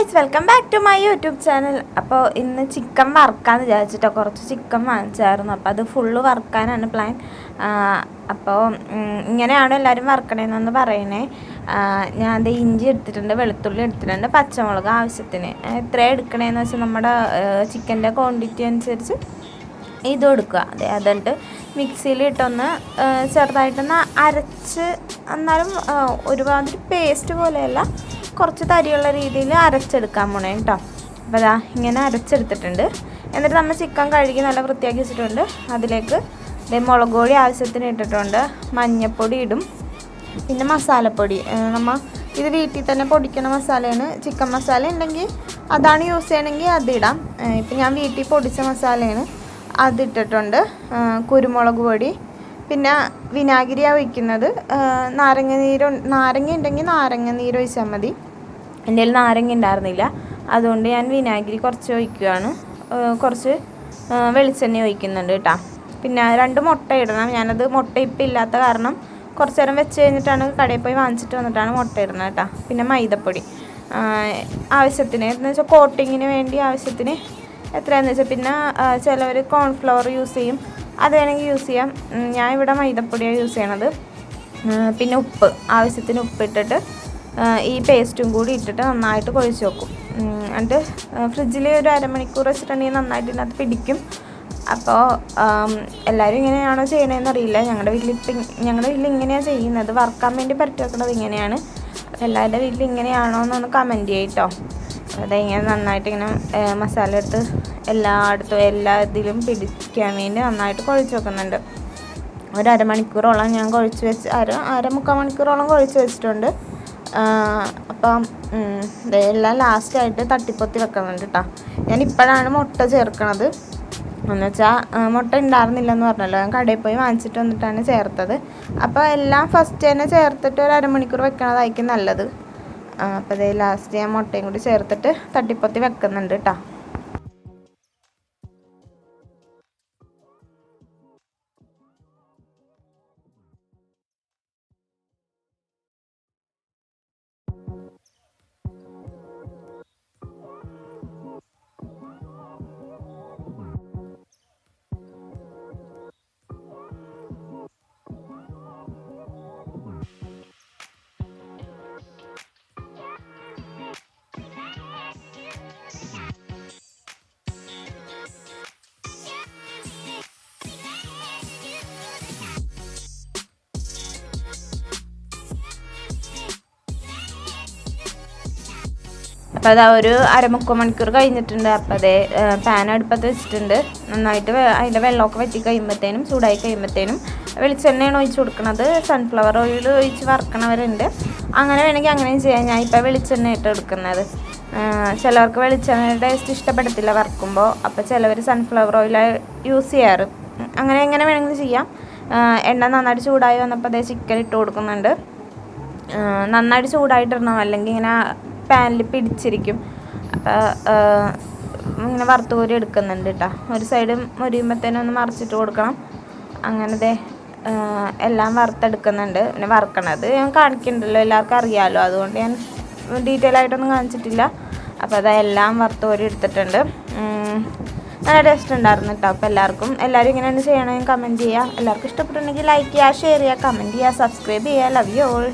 Guys welcome back to my YouTube channel. അപ്പോൾ ഇന്ന് chicken വറുക്കാമെന്ന് വിചാരിച്ചിട്ടോ കുറച്ച് ചിക്കൻ വാങ്ങിച്ചായിരുന്നു. അപ്പോൾ അത് ഫുള്ള് വറുക്കാനാണ് പ്ലാൻ അപ്പോൾ ഇങ്ങനെയാണ് എല്ലാവരും വറുക്കണേന്നൊന്ന് പറയണേ. ഞാൻ അത് ഇഞ്ചി എടുത്തിട്ടുണ്ട് വെളുത്തുള്ളി എടുത്തിട്ടുണ്ട് പച്ചമുളക് ആവശ്യത്തിന്. എത്ര എടുക്കണേന്ന് വെച്ചാൽ നമ്മുടെ ചിക്കന്റെ ക്വാണ്ടിറ്റി അനുസരിച്ച് ഇത് കൊടുക്കുക അതെ അതുകൊണ്ട് മിക്സിയിൽ ഇട്ടൊന്ന് ചെറുതായിട്ടൊന്ന് അരച്ച് എന്നാലും ഒരുപാട് പേസ്റ്റ് പോലെയല്ല. കുറച്ച് തരിയുള്ള രീതിയിൽ അരച്ചെടുക്കാൻ പോണേ കേട്ടോ. അപ്പോൾ അതാ ഇങ്ങനെ അരച്ചെടുത്തിട്ടുണ്ട്. എന്നിട്ട് നമ്മൾ ചിക്കൻ കഴുകി നല്ല വൃത്തിയാക്കി വെച്ചിട്ടുണ്ട് അതിലേക്ക് മുളക് പൊടി ആവശ്യത്തിന് ഇട്ടിട്ടുണ്ട്. മഞ്ഞൾപ്പൊടി ഇടും. പിന്നെ മസാലപ്പൊടി. നമ്മൾ ഇത് വീട്ടിൽ തന്നെ പൊടിക്കണ മസാലയാണ്. ചിക്കൻ മസാല ഉണ്ടെങ്കിൽ അതാണ് യൂസ് ചെയ്യണമെങ്കിൽ അതിടാം ഇപ്പം ഞാൻ വീട്ടിൽ പൊടിച്ച മസാലയാണ്. അതിട്ടിട്ടുണ്ട് കുരുമുളക് പൊടി. പിന്നെ വിനാഗിരിയാണ് ഒഴിക്കുന്നത്. നാരങ്ങ നീര് നാരങ്ങ ഉണ്ടെങ്കിൽ നാരങ്ങ നീര് ഒഴിച്ചാൽ മതി. എന്റെ കയ്യിൽ നാരങ്ങ ഉണ്ടായിരുന്നില്ല. അതുകൊണ്ട് ഞാൻ വിനാഗിരി കുറച്ച് ഒഴിക്കുകയാണ്. കുറച്ച് വെളിച്ചെണ്ണ ഒഴിക്കുന്നുണ്ട് കേട്ടോ. പിന്നെ രണ്ട് മുട്ട ഇടണം. ഞാനത് മുട്ട ഇപ്പം ഇല്ലാത്ത കാരണം കുറച്ച് നേരം വെച്ച് കഴിഞ്ഞിട്ടാണ് കടയിൽ പോയി വാങ്ങിച്ചിട്ട് വന്നിട്ടാണ് മുട്ട ഇടുന്നത് കേട്ടോ. പിന്നെ മൈദപ്പൊടി. ആവശ്യത്തിന് എന്ന് വെച്ചാൽ കോട്ടിങ്ങിന് വേണ്ടി ആവശ്യത്തിന് എത്രയാണെന്ന് വെച്ചാൽ പിന്നെ ചിലവർ കോൺഫ്ലവർ യൂസ് ചെയ്യും. അത് വേണമെങ്കിൽ യൂസ് ചെയ്യാം. ഞാൻ ഇവിടെ മൈദപ്പൊടിയാണ് യൂസ് ചെയ്യണത്. പിന്നെ ഉപ്പ്. ആവശ്യത്തിന് ഉപ്പിട്ടിട്ട് ആ, ഈ പേസ്റ്റും കൂടി ഇട്ടിട്ട് നന്നായിട്ട് കുഴച്ച് വെക്കും. എന്നിട്ട് ഫ്രിഡ്ജിൽ ഒരു അരമണിക്കൂർ വെച്ചിട്ടുണ്ടെങ്കിൽ നന്നായിട്ട് ഇതിനകത്ത് പിടിക്കും. അപ്പോൾ എല്ലാവരും ഇങ്ങനെയാണോ ചെയ്യണതെന്ന് അറിയില്ല. ഞങ്ങളുടെ വീട്ടിൽ ഇപ്പം ഞങ്ങളുടെ വീട്ടിൽ ഇങ്ങനെയാണ് ചെയ്യുന്നത്. വറുക്കാൻ വേണ്ടി പരട്ടി വെക്കുന്നത് ഇങ്ങനെയാണ്. എല്ലാവരുടെ വീട്ടിൽ ഇങ്ങനെയാണോ എന്നൊന്ന് കമന്റ് ചെയ്യട്ടോ. ഇങ്ങനെ നന്നായിട്ട് ഇങ്ങനെ മസാല എടുത്ത് എല്ലായിടത്തും എല്ലാ ഇതിലും പിടിക്കാൻ വേണ്ടി നന്നായിട്ട് കുഴച്ച് വെക്കുന്നുണ്ട്. ഒരു അരമണിക്കൂറോളം ഞാൻ കുഴച്ച് വെച്ച് അര അര മുക്കാൽ മണിക്കൂറോളം കുഴച്ച് വെച്ചിട്ടുണ്ട്. അപ്പം എല്ലാം ലാസ്റ്റായിട്ട് തട്ടിപ്പൊത്തി വെക്കുന്നുണ്ട് കേട്ടോ ഞാൻ ഇപ്പോഴാണ് മുട്ട ചേർക്കണത്. എന്ന് വെച്ചാൽ മുട്ട ഉണ്ടായിരുന്നില്ലെന്ന് പറഞ്ഞല്ലോ. ഞാൻ കടയിൽ പോയി വാങ്ങിച്ചിട്ട് വന്നിട്ടാണ് ചേർത്തത്. അപ്പോൾ എല്ലാം ഫസ്റ്റ് തന്നെ ചേർത്തിട്ട് ഒരു അരമണിക്കൂർ വെക്കണതായിരിക്കും നല്ലത്. അപ്പോൾ ഇതേ ലാസ്റ്റ് ഞാൻ മുട്ടയും കൂടി ചേർത്തിട്ട് തട്ടിപ്പൊത്തി വെക്കുന്നുണ്ട് കേട്ടോ അപ്പോൾ അതാ ഒരു അരമുക്കോ മണിക്കൂർ കഴിഞ്ഞിട്ടുണ്ട്. അപ്പോൾ അതേ പാൻ അടുപ്പത്ത് വെച്ചിട്ടുണ്ട്. നന്നായിട്ട് അതിന്റെ വെള്ളമൊക്കെ വറ്റി കഴിയുമ്പോഴത്തേനും ചൂടായി കഴിയുമ്പോഴത്തേനും വെളിച്ചെണ്ണയാണ് ഒഴിച്ച് കൊടുക്കുന്നത് സൺഫ്ലവർ ഓയിൽ ഒഴിച്ച് വറക്കണവരുണ്ട്. അങ്ങനെ വേണമെങ്കിൽ അങ്ങനെയും ചെയ്യാം. ഞാൻ ഇപ്പോൾ വെളിച്ചെണ്ണ ഇട്ട് എടുക്കുന്നത് ചിലവർക്ക് വെളിച്ചെണ്ണ ടേസ്റ്റ് ഇഷ്ടപ്പെടത്തില്ല വറക്കുമ്പോൾ അപ്പോൾ ചിലവർ സൺഫ്ലവർ ഓയിൽ യൂസ് ചെയ്യാറ്. അങ്ങനെ എങ്ങനെ വേണമെങ്കിലും ചെയ്യാം. എണ്ണ നന്നായിട്ട് ചൂടായി വന്നപ്പോൾ അതേ ചിക്കൻ ഇട്ട് കൊടുക്കുന്നുണ്ട്. നന്നായിട്ട് ചൂടായിട്ടിടണം. അല്ലെങ്കിൽ ഇങ്ങനെ പാനിൽ പിടിച്ചിരിക്കും. അപ്പോൾ ഇങ്ങനെ വറുത്ത് കോരി എടുക്കുന്നുണ്ട് കേട്ടോ ഒരു സൈഡ് മൊരിയുമ്പോഴത്തേനും ഒന്ന് മറിച്ചിട്ട് കൊടുക്കണം. അങ്ങനത്തെ എല്ലാം വറുത്തെടുക്കുന്നുണ്ട്. പിന്നെ വറുക്കണത് ഞാൻ കാണിക്കണ്ടല്ലോ എല്ലാവർക്കും അറിയാമല്ലോ അതുകൊണ്ട് ഞാൻ ഡീറ്റെയിൽ ആയിട്ടൊന്നും കാണിച്ചിട്ടില്ല. അപ്പോൾ അതെല്ലാം വറുത്ത് കോരി എടുത്തിട്ടുണ്ട്. നല്ല ടേസ്റ്റ് ഉണ്ടായിരുന്നു കേട്ടോ അപ്പോൾ എല്ലാവർക്കും എല്ലാവരും ഇങ്ങനെയാണ് ചെയ്യണമെങ്കിൽ കമന്റ് ചെയ്യുക എല്ലാവർക്കും ഇഷ്ടപ്പെട്ടുണ്ടെങ്കിൽ ലൈക്ക് ചെയ്യുക ഷെയർ ചെയ്യുക കമന്റ് ചെയ്യുക സബ്സ്ക്രൈബ് ചെയ്യുക ലവ് യു ഓൾ